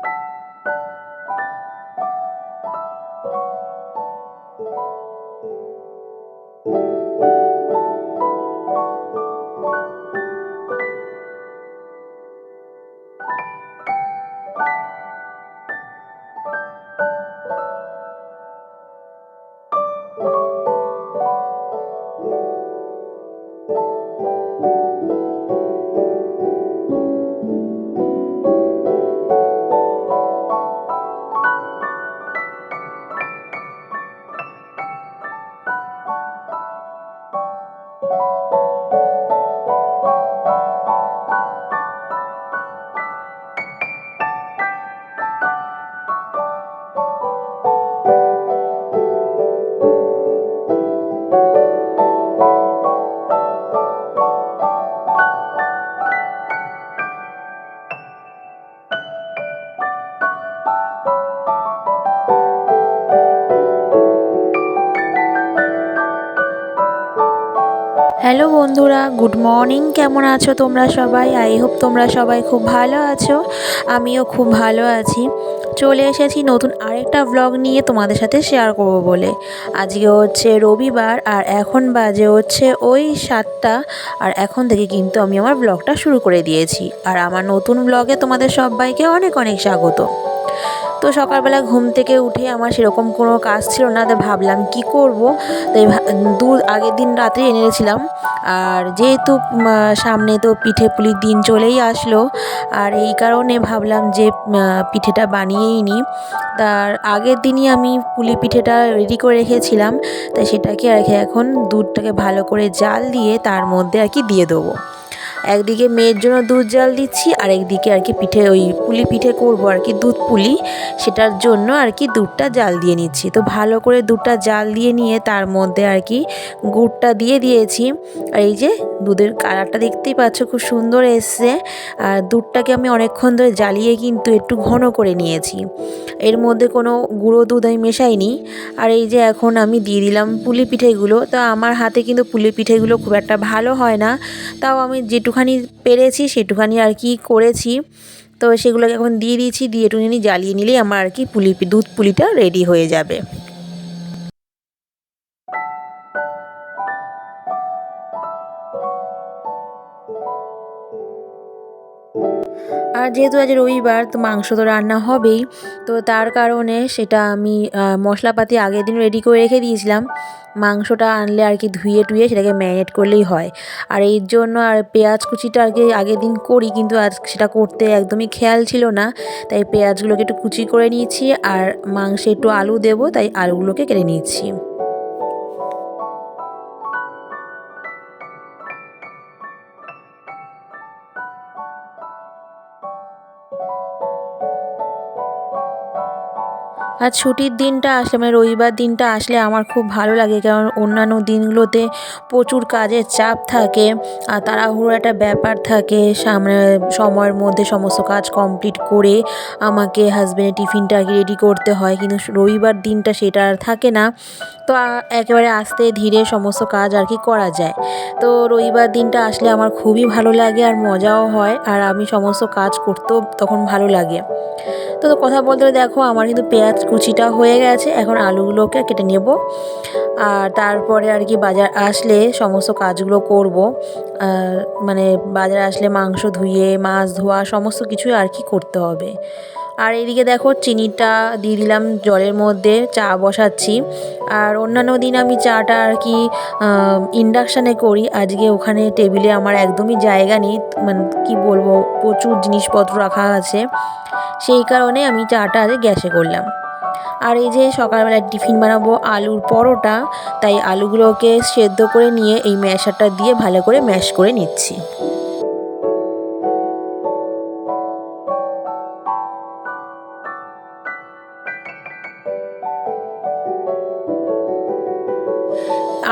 you hello বন্ধুরা, good morning. কেমন আছো তোমরা সবাই? আই হোপ তোমরা সবাই খুব ভালো আছো। আমিও খুব ভালো আছি। চলে এসেছি নতুন আরেকটা ব্লগ নিয়ে তোমাদের সাথে শেয়ার করব বলে। আজকে হচ্ছে রবিবার আর এখন বাজে হচ্ছে ওই সাতটা। আর এখন থেকে কিন্তু আমি আমার ব্লগটা শুরু করে দিয়েছি। আর আমার নতুন ব্লগে তোমাদের সবাইকে অনেক অনেক স্বাগত। তো সকালবেলা ঘুম থেকে উঠে আমার সেরকম কোনো কাজ ছিল না, তাই ভাবলাম কি করব? তাই দুধ আগের দিন রাতে এনে রেছিলাম আর যেহেতু সামনে তো পিঠে পুলির দিন চলেই আসলো, আর এই কারণে ভাবলাম যে পিঠেটা বানিয়েই নিই তার আগের দিনই আমি পুলি পিঠেটা রেডি করে রেখেছিলাম, তাই সেটাকে আর এখন দুধটাকে ভালো করে জাল দিয়ে তার মধ্যে আর কি দিয়ে দেবো। একদিকে মেয়ের জন্য দুধ জাল দিচ্ছি, আর একদিকে আর কি পিঠে ওই পুলি পিঠে করব আর কি, দুধ পুলি। সেটার জন্য আর কি দুধটা জাল দিয়ে নিচ্ছি। তো ভালো করে দুধটা জাল দিয়ে নিয়ে তার মধ্যে আর কি গুড়টা দিয়ে দিয়েছি। আর এই যে দুধের কালারটা দেখতেই পাচ্ছ, খুব সুন্দর এসছে। আর দুধটাকে আমি অনেকক্ষণ ধরে জ্বালিয়ে কিন্তু একটু ঘন করে নিয়েছি। এর মধ্যে কোনো গুঁড়ো দুধ আমি মেশাইনি। আর এই যে এখন আমি দিয়ে দিলাম পুলি পিঠেগুলো। তো আমার হাতে কিন্তু পুলি পিঠেগুলো খুব একটা ভালো হয় না। তাও আমি যেটুখানি পেরেছি, সেটুখানি আর কি করেছি। তো সেগুলোকে এখন দিয়ে দিয়েছি, দিয়ে একটুখানি জ্বালিয়ে নিলেই আমার আর কি পুলি, দুধ পুলিটা রেডি হয়ে যাবে। যেহেতু আজ রবিবার, তো মাংস তো রান্না হবেই। তো তার কারণে সেটা আমি মশলাপাতি আগের দিন রেডি করে রেখে দিয়েছিলাম। মাংসটা আনলে আর কি ধুয়ে টুয়ে সেটাকে ম্যারিনেট করলেই হয়। আর এর জন্য আর পেঁয়াজ কুচিটা আর কি আগের দিন করি, কিন্তু আজ সেটা করতে একদমই খেয়াল ছিল না। তাই পেঁয়াজগুলোকে একটু কুচি করে নিয়েছি, আর মাংসে একটু আলু দেবো, তাই আলুগুলোকে কেটে নিচ্ছি আর ছুটির দিনটা আসলে মানে রবিবার দিনটা আসলে আমার খুব ভালো লাগে। কারণ অন্যান্য দিনগুলোতে প্রচুর কাজের চাপ থাকে, আর তাড়াহুড়ো একটা ব্যাপার থাকে। সামনে সময়ের মধ্যে সমস্ত কাজ কমপ্লিট করে আমাকে হাজব্যান্ডের টিফিনটা আর রেডি করতে হয়। কিন্তু রবিবার দিনটা সেটা আর থাকে না। তো একেবারে আস্তে ধীরে সমস্ত কাজ আর কি করা যায়। তো রবিবার দিনটা আসলে আমার খুবই ভালো লাগে আর মজাও হয়, আর আমি সমস্ত কাজ করতেও তখন ভালো লাগে। তো কথা বলতে দেখো, আমার কিন্তু পেঁয়াজ কুচিটা হয়ে গেছে, এখন আলুগুলোকে কেটে নেব। আর তারপরে আর কি বাজার আসলে সমস্ত কাজগুলো করব। মানে বাজার আসলে মাংস ধুয়ে, মাছ ধোয়া, সমস্ত কিছুই আর কি করতে হবে। আর এদিকে দেখো চিনিটা দিয়ে দিলাম জলের মধ্যে, চা বসাচ্ছি। আর অন্যান্য দিন আমি চাটা আর কি ইন্ডাকশানে করি। আজকে ওখানে টেবিলে আমার একদমই জায়গা নেই মানে কি বলব, প্রচুর জিনিসপত্র রাখা আছে। সেই কারণে আমি চাটা আজ গ্যাসে করলাম। আর এই যে সকালবেলা টিফিন বানাবো আলুর পরোটা, তাই আলুগুলোকে সেদ্ধ করে নিয়ে এই ম্যাশারটা দিয়ে ভালো করে ম্যাশ করে নিচ্ছি।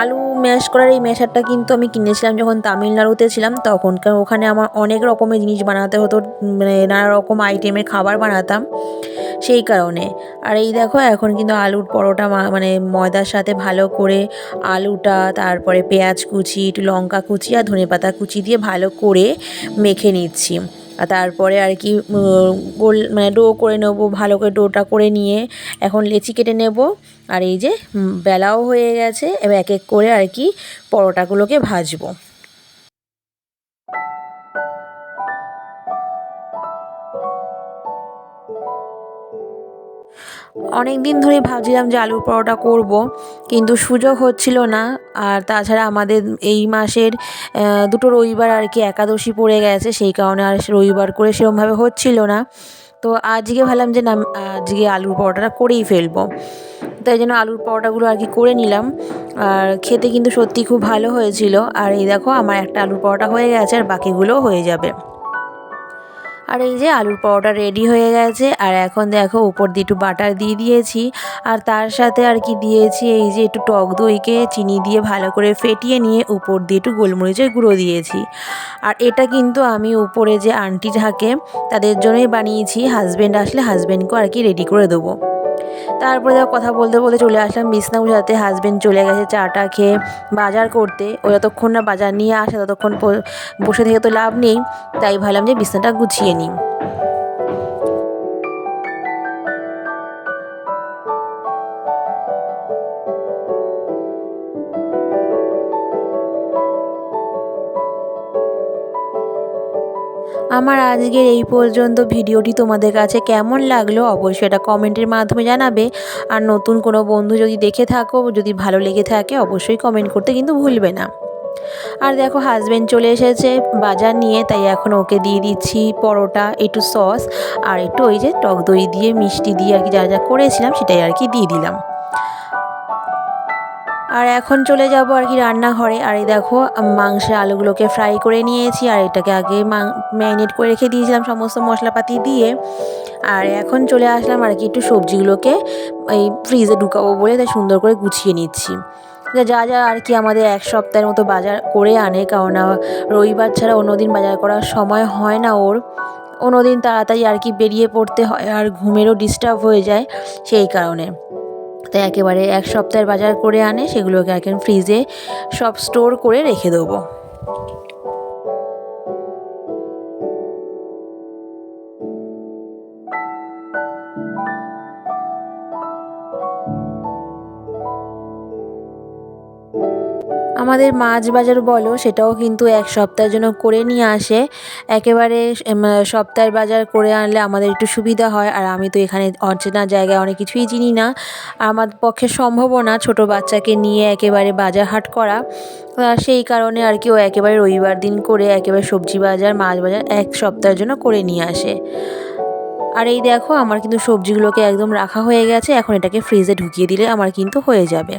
আলু ম্যাশ করার এই ম্যাশারটা কিন্তু আমি কিনেছিলাম যখন তামিলনাড়ুতে ছিলাম তখন ওখানে আমার অনেক রকমের জিনিস বানাতে হতো মানে নানা রকম আইটেমের খাবার বানাতাম। সেই কারণে। আর এই দেখো, এখন কিন্তু আলুর পরোটা মানে ময়দার সাথে ভালো করে আলুটা, তারপরে পেঁয়াজ কুচি, একটু লঙ্কা কুচি আর ধনেপাতা কুচি দিয়ে ভালো করে মেখে নিচ্ছি। আর তারপরে আর কি গোল মানে ডো করে নেব, ভালো করে ডোটা করে নিয়ে এখন লেচি কেটে নেব। আর এই যে বেলাও হয়ে গেছে, এবার এক এক করে আর কি পরোটাগুলোকে ভাজবো। অনেক দিন ধরেই ভাবছিলাম যে আলুর পরোটা করব, কিন্তু সুযোগ হচ্ছিল না। আর তাছাড়া আমাদের এই মাসের দুটো রবিবার আর কি একাদশী পড়ে গেছে, সেই কারণে আর রবিবার করে সেরকমভাবে হচ্ছিল না। তো আজকে ভাবলাম যে না আজকে আলুর পরোটাটা করেই ফেলব। তাই জন্য আলুর পরোটাগুলো আর কি করে নিলাম। আর খেতে কিন্তু সত্যি খুব ভালো হয়েছিল। আর এই দেখো, আমার একটা আলুর পরোটা হয়ে গেছে, আর বাকিগুলোও হয়ে যাবে। আর এই যে আলুর পরোটা রেডি হয়ে গেছে, আর এখন দেখো উপর দিয়ে একটু বাটার দিয়ে দিয়েছি, আর তার সাথে আর কি দিয়েছি, এই যে একটু টক দইকে চিনি দিয়ে ভালো করে ফেটিয়ে নিয়ে উপর দিয়ে একটু গোলমরিচের গুঁড়ো দিয়েছি। আর এটা কিন্তু আমি উপরে যে আন্টি থাকে তাদের জন্যই বানিয়েছি হাজব্যান্ড আসলে হাজব্যান্ডকেও আর কি রেডি করে দেবো। তারপরে দেখো কথা বলতে বলতে চলে আসলাম। বিছনা যাতে হাজব্যান্ড চলে গেছে চাটা খেয়ে বাজার করতে। ও যতক্ষণ না বাজার নিয়ে আসে ততক্ষণ বসে থেকে তো লাভ নেই। তাই ভাবলাম যে বিছনাটা গুছিয়ে নিই। আমার আজকের এই পর্যন্ত ভিডিওটি তোমাদের কাছে কেমন লাগল অবশ্যই এটা কমেন্টের মাধ্যমে জানাবে। আর নতুন কোনো বন্ধু যদি দেখে থাকো, যদি ভালো লেগে থাকে অবশ্যই কমেন্ট করতে কিন্তু ভুলবে না। আর দেখো হাজবেন্ড চলে এসেছে বাজার নিয়ে, তাই এখন ওকে দিয়ে দিচ্ছি পরোটা, একটু সস আর একটু ওই যে টক দই দিয়ে, মিষ্টি দিয়ে আর কি যা যা করেছিলাম সেটাই আর কি দিয়ে দিলাম। আর এখন চলে যাব আর কি রান্নাঘরে। আর এই দেখো, মাংসের আলুগুলোকে ফ্রাই করে নিয়েছি, আর এটাকে আগে ম্যারিনেট করে রেখে দিয়েছিলাম সমস্ত মশলাপাতি দিয়ে। আর এখন চলে আসলাম আর কি একটু সবজিগুলোকে এই ফ্রিজে ঢুকাবো বলে, তাই সুন্দর করে গুছিয়ে নিচ্ছি। যা যা আর কি আমাদের এক সপ্তাহের মতো বাজার করে আনে কারণ রবিবার ছাড়া অন্যদিন বাজার করার সময় হয় না ওর। অন্যদিন তাড়াতাড়ি আর কি বেরিয়ে পড়তে হয়, আর ঘুমেরও ডিস্টার্ব হয়ে যায় সেই কারণে। তাই একেবারে এক সপ্তাহের বাজার করে আনে, সেগুলোকে এখন ফ্রিজে সব স্টোর করে রেখে দেবো। আমাদের মাছ বাজার বলো, সেটাও কিন্তু এক সপ্তাহের জন্য করে নিয়ে আসে। একেবারে সপ্তাহের বাজার করে আনলে আমাদের একটু সুবিধা হয়। আর আমি তো এখানে অচেনা জায়গায় অনেক কিছুই চিনি না। আমার পক্ষে সম্ভবও না ছোটো বাচ্চাকে নিয়ে একেবারে বাজার হাট করা সেই কারণে আর কি ও একেবারে রবিবার দিন করে একেবারে সবজি বাজার, মাছ বাজার এক সপ্তাহের জন্য করে নিয়ে আসে। আর এই দেখো, আমার কিন্তু সবজিগুলোকে একদম রাখা হয়ে গেছে। এখন এটাকে ফ্রিজে ঢুকিয়ে দিলে আমার কিন্তু হয়ে যাবে।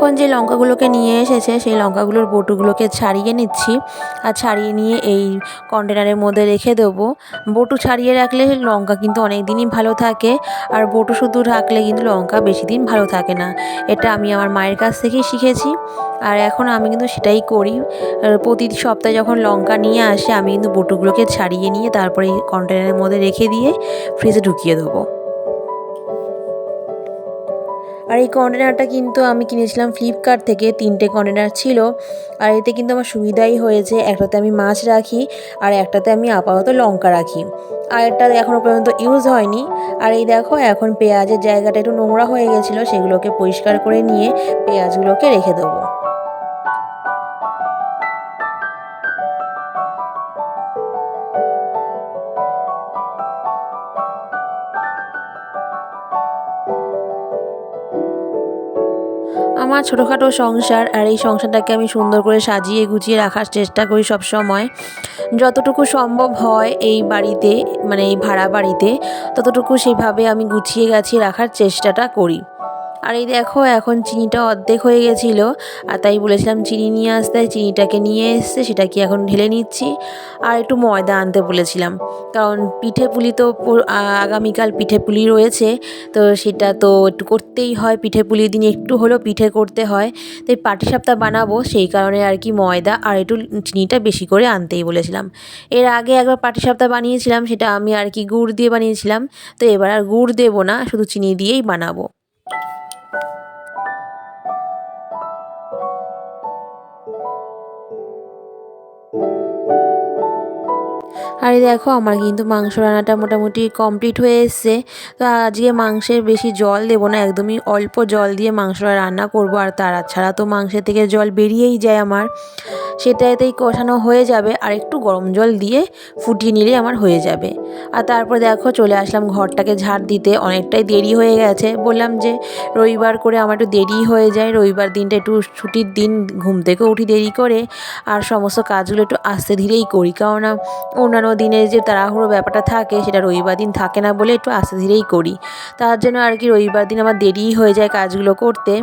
এখন যে লঙ্কাগুলোকে নিয়ে এসেছে, সেই লঙ্কাগুলোর বটুগুলোকে ছাড়িয়ে নিচ্ছি। আর ছাড়িয়ে নিয়ে এই কন্টেনারের মধ্যে রেখে দেবো। বটু ছাড়িয়ে রাখলে লঙ্কা কিন্তু অনেক দিনই ভালো থাকে। আর বটু শুধু রাখলে কিন্তু লঙ্কা বেশি দিন ভালো থাকে না। এটা আমি আমার মায়ের কাছ থেকেই শিখেছি। আর এখন আমি কিন্তু সেটাই করি। প্রতি সপ্তাহে যখন লঙ্কা নিয়ে আসে, আমি কিন্তু বটুগুলোকে ছাড়িয়ে নিয়ে তারপরে এই কন্টেনারের মধ্যে রেখে দিয়ে ফ্রিজে ঢুকিয়ে দেবো। আর এই কন্টেনারটা কিন্তু আমি কিনেছিলাম ফ্লিপকার্ট থেকে, তিনটে কন্টেনার ছিল। আর এতে কিন্তু আমার সুবিধাই হয়েছে, একটাতে আমি মাছ রাখি, আর একটাতে আমি আপাতত লঙ্কা রাখি। আর একটা এখনও পর্যন্ত ইউজ হয়নি। আর এই দেখো, এখন পেঁয়াজের জায়গাটা একটু নোংরা হয়ে গেছিল, সেগুলোকে পরিষ্কার করে নিয়ে পেঁয়াজগুলোকে রেখে দেবো। আমার ছোটোখাটো সংসার আর এই সংসারটাকে আমি সুন্দর করে সাজিয়ে গুছিয়ে রাখার চেষ্টা করি সব সময়। যতটুকু সম্ভব হয় এই বাড়িতে মানে এই ভাড়া বাড়িতে, ততটুকু সেইভাবে আমি গুছিয়ে গাছিয়ে রাখার চেষ্টাটা করি। আর এই দেখো, এখন চিনিটা অর্ধেক হয়ে গেছিল। আর তাই বলেছিলাম চিনি নিয়ে আসতে চিনিটাকে নিয়ে এসছে সেটাকে এখন ঢেলে নিচ্ছি। আর একটু ময়দা আনতে বলেছিলাম। কারণ পিঠে পুলি তো আগামীকাল পিঠে পুলি রয়েছে, তো সেটা তো একটু করতেই হয়। পিঠে পুলির দিন একটু হলেও পিঠে করতে হয়। তাই পাটিসাপটা বানাবো, সেই কারণে আর কি ময়দা আর একটু চিনিটা বেশি করে আনতেই বলেছিলাম। এর আগে একবার পাটিসাপটা বানিয়েছিলাম, সেটা আমি আর কি গুড় দিয়ে বানিয়েছিলাম। তো এবার আর গুড় দেবো না, শুধু চিনি দিয়েই বানাবো। আর দেখো আমার কিন্তু মাংস রান্নাটা মোটামুটি কমপ্লিট হয়ে এসছে। তো আজকে মাংসের বেশি জল দেবো না, একদমই অল্প জল দিয়ে মাংসটা রান্না করব। আর তারা ছাড়া তো মাংসের থেকে জল বেরিয়েই যায় আমার। সেটাতেই কষানো হয়ে যাবে আর একটু গরম জল দিয়ে ফুটিয়ে নিলে আমার হয়ে যাবে। আর তারপর দেখো চলে আসলাম ঘরটাকে ঝাড় দিতে, অনেকটাই দেরি হয়ে গেছে। বললাম যে রবিবার করে আমার একটু দেরি হয়ে যায়, রবিবার দিনটা একটু ছুটির দিন, ঘুম থেকে উঠি দেরি করে। আর সমস্ত কাজগুলো একটু আস্তে ধীরেই করি, কেননা অন্যান্য দিনের যে তাড়াহুড়ো ব্যাপারটা থাকে, সেটা রবিবার দিন থাকে না বলে একটু আস্তে ধীরেই করি। তার জন্য আর কি রবিবার দিন আমার দেরিই হয়ে যায় কাজগুলো করতে।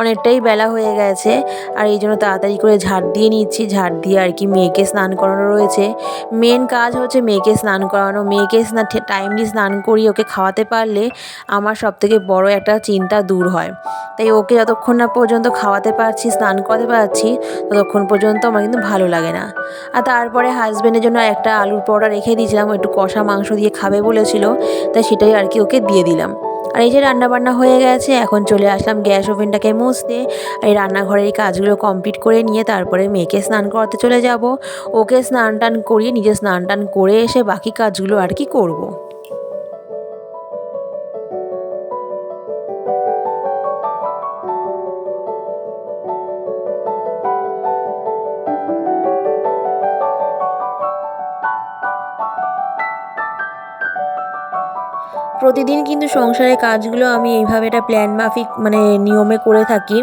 অনেকটাই বেলা হয়ে গেছে, আর এই জন্য তাড়াতাড়ি করে ঝাড় দিয়ে নিচ্ছি। ঝাড় দিয়ে আর কি মেয়েকে স্নান করানো রয়েছে। মেন কাজ হচ্ছে মেয়েকে স্নান করানো। মেয়েকে স্নান টাইমলি স্নান করিয়ে ওকে খাওয়াতে পারলে আমার সবথেকে বড় একটা চিন্তা দূর হয়। তাই ওকে যতক্ষণ না পর্যন্ত খাওয়াতে পারছি, স্নান করাতে পারছি, ততক্ষণ পর্যন্ত আমার কিন্তু ভালো লাগে না। আর তারপরে হাজব্যান্ডের জন্য একটা আলুর পরোটা রেখে দিয়েছিলাম। একটু কষা মাংস দিয়ে খাবে বলেছিল, তাই সেটাই আর কি ওকে দিয়ে দিলাম। আর এই যে রান্নাবান্না হয়ে গেছে, এখন চলে আসলাম গ্যাস ওভেনটাকে মুছতে। আর এই রান্নাঘরের এই কাজগুলো কমপ্লিট করে নিয়ে তারপরে মেয়েকে স্নান করাতে চলে যাব। ওকে স্নান টান করিয়ে নিজে স্নান টান করে এসে বাকি কাজগুলো আর কি করব। প্রতিদিন কিন্তু সংসারের কাজগুলো আমি এইভাবে একটা প্ল্যান মাফিক মানে নিয়মে করে থাকি।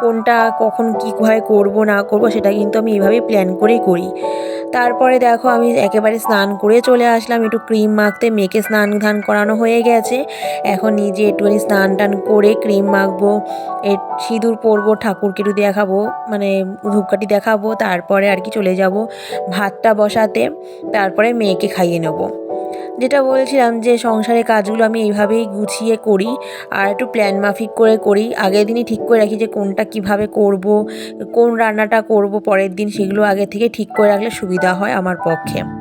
কোনটা কখন কীভাবে করব, না করব, সেটা কিন্তু আমি এইভাবেই প্ল্যান করেই করি। তারপরে দেখো আমি একেবারে স্নান করে চলে আসলাম, একটু ক্রিম মাখতে। মেয়েকে স্নান ধান করানো হয়ে গেছে। এখন নিজে একটুখানি স্নান টান করে ক্রিম মাখবো, এ সিঁদুর পরবো, ঠাকুরকে একটু দেখাবো মানে ধূপকাঠি দেখাবো, তারপরে আর কি চলে যাব, ভাতটা বসাতে। তারপরে মেয়েকে খাইয়ে নেব। যেটা বলছিলাম যে সংসারের কাজগুলো আমি এইভাবেই গুছিয়ে করি আর একটু প্ল্যান মাফিক করে করি। আগের দিনই ঠিক করে রাখি যে কোনটা কীভাবে করব, কোন রান্নাটা করব পরের দিন সেগুলো আগে থেকে ঠিক করে রাখলে সুবিধা হয় আমার পক্ষে।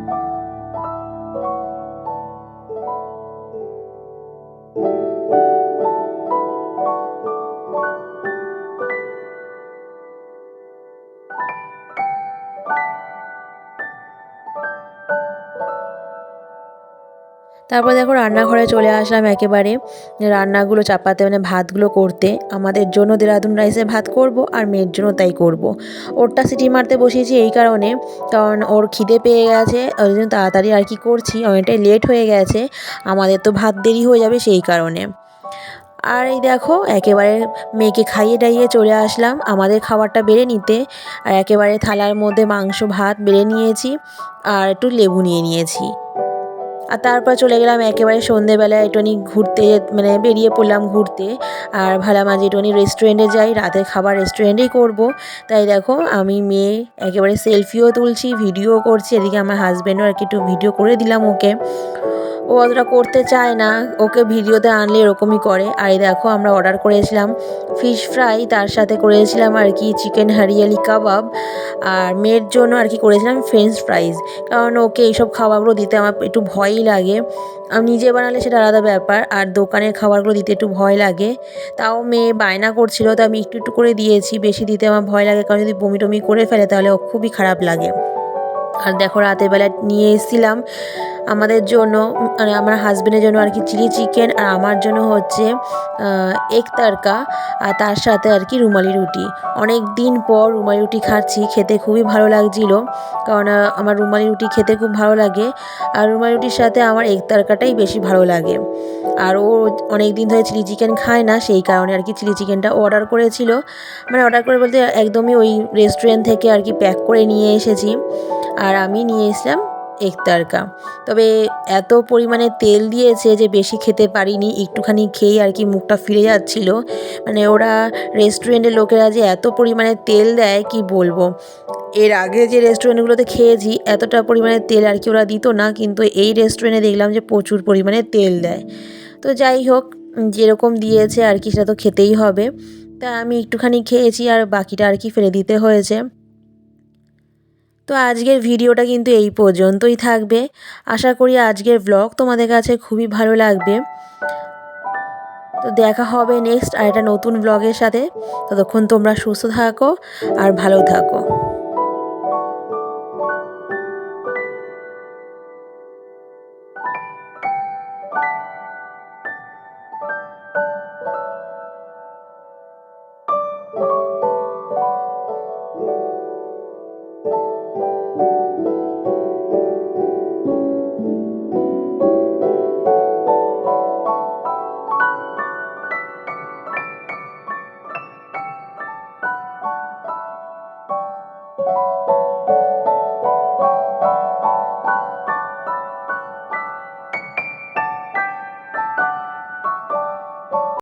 তারপর দেখো রান্নাঘরে চলে আসলাম একেবারে। রান্নাগুলো চাপাতে মানে ভাতগুলো করতে। আমাদের জন্য দেরাদুন রাইসে ভাত করব আর মেয়ের জন্য তাই করব। ওরটা সিটি মারতে বসিয়েছি এই কারণে, কারণ ওর খিদে পেয়ে গেছে, ওই জন্য তাড়াতাড়ি আর কি করছি, অনেকটাই লেট হয়ে গেছে। আমাদের তো ভাত দেরি হয়ে যাবে সেই কারণে। আর এই দেখো, একেবারে মেয়েকে খাইয়ে দাইয়ে চলে আসলাম। আমাদের খাবারটা বেড়ে নিতে, আর একেবারে থালার মধ্যে মাংস, ভাত বেড়ে নিয়েছি, আর একটু লেবু নিয়ে নিয়েছি। আর তারপর চলে গেলাম একেবারে সন্ধেবেলায় একটুখানি ঘুরতে মানে বেরিয়ে পড়লাম ঘুরতে। আর ভালা মাঝে একটুখানি রেস্টুরেন্টে যাই, রাতে খাবার রেস্টুরেন্টেই করব। তাই দেখো, আমি মেয়ে, একেবারে সেলফিও তুলছি ভিডিও করছি। এদিকে আমার হাজব্যান্ডও আর কি একটু ভিডিও করে দিলাম ওকে। ও অতটা করতে চায় না। ওকে ভিডিওতে আনলে এরকমই করে। আর দেখো, আমরা অর্ডার করেছিলাম ফিশ ফ্রাই তার সাথে করেছিলাম আর কি চিকেন হারিয়ালি কাবাব আর মেয়ের জন্য আর কি করেছিলাম ফ্রেঞ্চ ফ্রাইজ কারণ ওকে এইসব খাবারগুলো দিতে আমার একটু ভয়ই লাগে। আমি নিজে বানালে সেটা আলাদা ব্যাপার, আর দোকানের খাবারগুলো দিতে একটু ভয় লাগে। তাও মেয়ে বায়না করছিল, তো আমি একটু একটু করে দিয়েছি। বেশি দিতে আমার ভয় লাগে, কারণ যদি বমি টমি করে ফেলে, তাহলে খুবই খারাপ লাগে। আর দেখো রাতের বেলা নিয়ে এসেছিলাম আমাদের জন্য মানে আমার হাজব্যান্ডের জন্য আর কি চিলি চিকেন আর আমার জন্য হচ্ছে এক তারকা আর তার সাথে আর কি রুমালি রুটি। অনেক দিন পর রুমালি রুটি খাচ্ছি, খেতে খুবই ভালো লাগছিল কারণ আমার রুমালি রুটি খেতে খুব ভালো লাগে আর রুমালি রুটির সাথে আমার এগ তারকাটাই বেশি ভালো লাগে। আর ও অনেক দিন ধরে চিলি চিকেন খায় না, সেই কারণে আর কি চিলি চিকেনটা অর্ডার করেছিল। মানে অর্ডার করে বলতে একদমই ওই রেস্টুরেন্ট থেকে আর কি প্যাক করে নিয়ে এসেছি। আর আমি নিয়ে এসলাম একতারকা। তবে এত পরিমাণে তেল দিয়েছে যে বেশি খেতে পারিনি, একটুখানি খেয়েই আর কি মুখটা ফিরে যাচ্ছিল। মানে ওরা রেস্টুরেন্টের লোকেরা যে এত পরিমাণে তেল দেয়, কি বলব? এর আগে যে রেস্টুরেন্টগুলোতে খেয়েছি, এতটা পরিমাণে তেল আর কি ওরা দিত না, কিন্তু এই রেস্টুরেন্টে দেখলাম যে প্রচুর পরিমাণে তেল দেয়। তো যাই হোক, যেরকম দিয়েছে আর কি, সেটা তো খেতেই হবে। তা আমি একটুখানি খেয়েছি আর বাকিটা আর কি ফেলে দিতে হয়েছে। তো আজকের ভিডিওটা কিন্তু এই পর্যন্তই থাকবে। আশা করি আজকের ব্লগ তোমাদের কাছে খুবই ভালো লাগবে। তো দেখা হবে নেক্সট আর একটা নতুন ব্লগের সাথে। ততক্ষণ তোমরা সুস্থ থাকো আর ভালো থাকো।